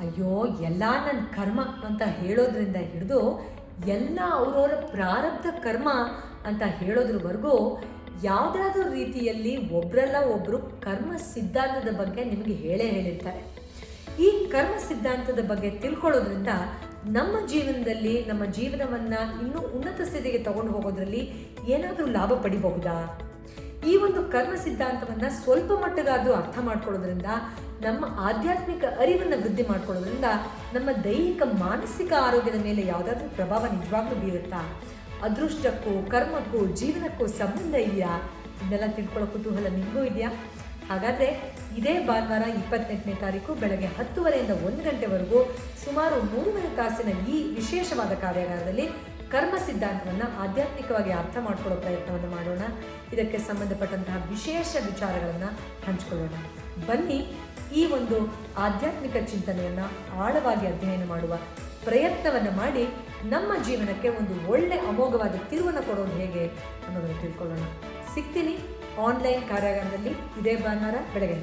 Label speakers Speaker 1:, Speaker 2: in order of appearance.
Speaker 1: ಅಯ್ಯೋ, ಎಲ್ಲ ನನ್ನ ಕರ್ಮ ಅಂತ ಹೇಳೋದ್ರಿಂದ ಹಿಡಿದು ಎಲ್ಲ ಅವರವರ ಪ್ರಾರಬ್ಧ ಕರ್ಮ ಅಂತ ಹೇಳೋದ್ರವರೆಗೂ ಯಾವುದಾದ್ರೂ ರೀತಿಯಲ್ಲಿ ಒಬ್ರಲ್ಲ ಒಬ್ಬರು ಕರ್ಮ ಸಿದ್ಧಾಂತದ ಬಗ್ಗೆ ನಿಮಗೆ ಹೇಳೇ ಹೇಳಿರ್ತಾರೆ. ಈ ಕರ್ಮ ಸಿದ್ಧಾಂತದ ಬಗ್ಗೆ ತಿಳ್ಕೊಳ್ಳೋದ್ರಿಂದ ನಮ್ಮ ಜೀವನದಲ್ಲಿ, ನಮ್ಮ ಜೀವನವನ್ನು ಇನ್ನೂ ಉನ್ನತ ಸ್ಥಿತಿಗೆ ತಗೊಂಡು ಹೋಗೋದ್ರಲ್ಲಿ ಏನಾದರೂ ಲಾಭ ಪಡಿಬಹುದಾ? ಈ ಒಂದು ಕರ್ಮ ಸಿದ್ಧಾಂತವನ್ನ ಸ್ವಲ್ಪ ಮಟ್ಟಿಗಾದ್ರೂ ಅರ್ಥ ಮಾಡ್ಕೊಳ್ಳೋದ್ರಿಂದ, ನಮ್ಮ ಆಧ್ಯಾತ್ಮಿಕ ಅರಿವನ್ನು ವೃದ್ಧಿ ಮಾಡ್ಕೊಳ್ಳೋದ್ರಿಂದ, ನಮ್ಮ ದೈಹಿಕ ಮಾನಸಿಕ ಆರೋಗ್ಯದ ಮೇಲೆ ಯಾವುದಾದ್ರೂ ಪ್ರಭಾವ ನಿಜವಾಗ್ಲೂ ಬೀರುತ್ತಾ? ಅದೃಷ್ಟಕ್ಕೂ, ಕರ್ಮಕ್ಕೂ, ಜೀವನಕ್ಕೂ ಸಂಬಂಧ ಇದೆಯಾ? ಇದನ್ನೆಲ್ಲ ತಿಳ್ಕೊಳ್ಳೋ ಕುತೂಹಲ ನಿಮಗೂ ಇದೆಯಾ? ಹಾಗಾದರೆ ಇದೇ ಭಾನುವಾರ ಇಪ್ಪತ್ತೆಂಟನೇ ತಾರೀಕು ಬೆಳಗ್ಗೆ ಹತ್ತುವರೆಯಿಂದ ಒಂದು ಗಂಟೆವರೆಗೂ ಸುಮಾರು ಮೂರುವರೆ ತಾಸಿನ ಈ ವಿಶೇಷವಾದ ಕಾರ್ಯಾಗಾರದಲ್ಲಿ ಕರ್ಮ ಸಿದ್ಧಾಂತವನ್ನು ಆಧ್ಯಾತ್ಮಿಕವಾಗಿ ಅರ್ಥ ಮಾಡ್ಕೊಳ್ಳೋ ಪ್ರಯತ್ನವನ್ನು ಮಾಡೋಣ. ಇದಕ್ಕೆ ಸಂಬಂಧಪಟ್ಟಂತಹ ವಿಶೇಷ ವಿಚಾರಗಳನ್ನು ಹಂಚಿಕೊಳ್ಳೋಣ. ಬನ್ನಿ ಈ ಒಂದು ಆಧ್ಯಾತ್ಮಿಕ ಚಿಂತನೆಯನ್ನು ಆಳವಾಗಿ ಅಧ್ಯಯನ ಮಾಡುವ ಪ್ರಯತ್ನವನ್ನು ಮಾಡಿ ನಮ್ಮ ಜೀವನಕ್ಕೆ ಒಂದು ಒಳ್ಳೆ ಅಮೋಘವಾದ ತಿರುವನ್ನು ಕೊಡೋದು ಹೇಗೆ ಅನ್ನೋದನ್ನು ತಿಳ್ಕೊಳ್ಳೋಣ. ಸಿಗ್ತೀನಿ ಆನ್ಲೈನ್ ಕಾರ್ಯಾಗಾರದಲ್ಲಿ ಇದೇ ಭಾನುವಾರ ಬೆಳಗ್ಗೆ